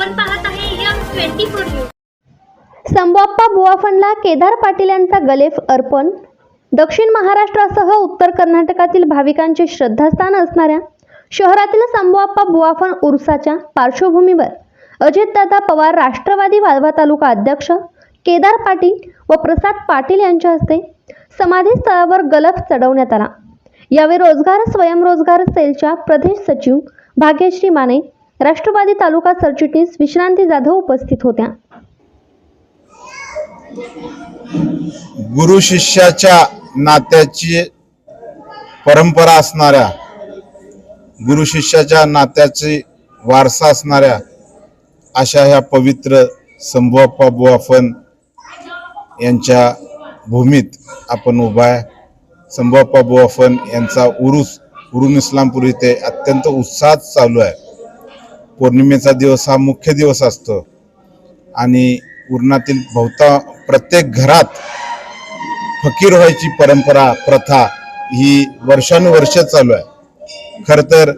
आपण पाहत आहे यम ट्वेंटी फोर न्यूज. संबोप्पा फंडला केदार पाटील यांचा गलेफ अर्पण. दक्षिण महाराष्ट्रासह उत्तर कर्नाटकातील भाविकांचे श्रद्धास्थान असणाऱ्या शहरातील संबुआप्पा बुवाफन उर्साच्या पार्श्वभूमीवर अजितदादा पवार राष्ट्रवादी वाळवा तालुका अध्यक्ष केदार पाटील व प्रसाद पाटील यांच्या हस्ते समाधीस्थळावर गलफ चढवण्यात आला. यावेळी रोजगार स्वयंरोजगार सेलच्या प्रदेश सचिव भाग्यश्री माने राष्ट्रवादी तालुका सरचिटणीस विश्रांती जाधव उपस्थित होत्या. गुरु शिष्याच्या नात्याची परंपरा असणाऱ्या गुरु शिष्याच्या नात्याची वारसा असणाऱ्या अशा ह्या पवित्र संभुआप्पा बुवाफन यांच्या भूमीत आपण उभा आहे. संभुआप्पा बुवाफन यांचा उरुस उरून इस्लामपूर इथे अत्यंत उत्साहात चालू आहे. पौर्णिमेचा दिवस हा मुख्य दिवस असतो. आणि उरणातील बहुता प्रत्येक घरात फकीर व्हायची परंपरा प्रथा ही वर्षानुवर्ष चालू आहे. खर तर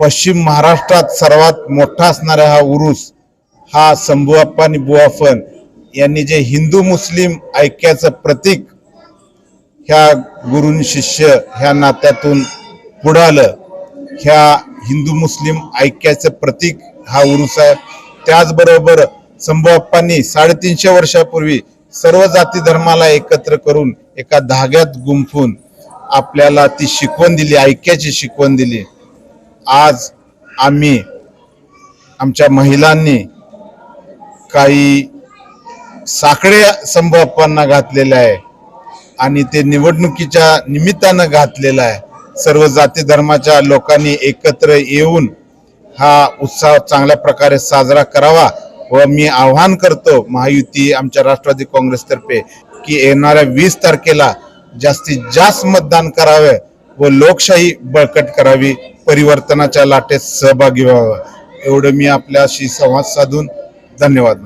पश्चिम महाराष्ट्रात सर्वात मोठा असणारा हा उरूस हा संभुआप्पा आणि बुआफन यांनी जे हिंदू मुस्लिम ऐक्याचं प्रतीक ह्या गुरुन शिष्य ह्या नात्यातून पुढं आलं. ह्या हिंदू मुस्लिम ऐक्याचं प्रतीक हा उरुस आहे. त्याचबरोबर संभूअप्पांनी साडेतीनशे वर्षापूर्वी सर्व जाती धर्माला एकत्र करून एका धाग्यात गुंफून आपल्याला ती शिकवण दिली ऐक्याची शिकवण दिली. आज आम्ही आमच्या महिलांनी काही साकडे संभूअप्पांना घातलेले आहे आणि ते निवडणुकीच्या निमित्तानं घातलेलं आहे. सर्व जाती धर्माच्या लोकांनी एकत्र येऊन हा उत्सव चांगल्या प्रकारे साजरा करावा व मी आव्हान करतो महायुती आमच्या राष्ट्रवादी काँग्रेसतर्फे की येणाऱ्या वीस तारखेला जास्तीत जास्त मतदान करावे व लोकशाही बळकट करावी परिवर्तनाच्या लाटेत सहभागी व्हावं. एवढं मी आपल्याशी संवाद साधून धन्यवाद.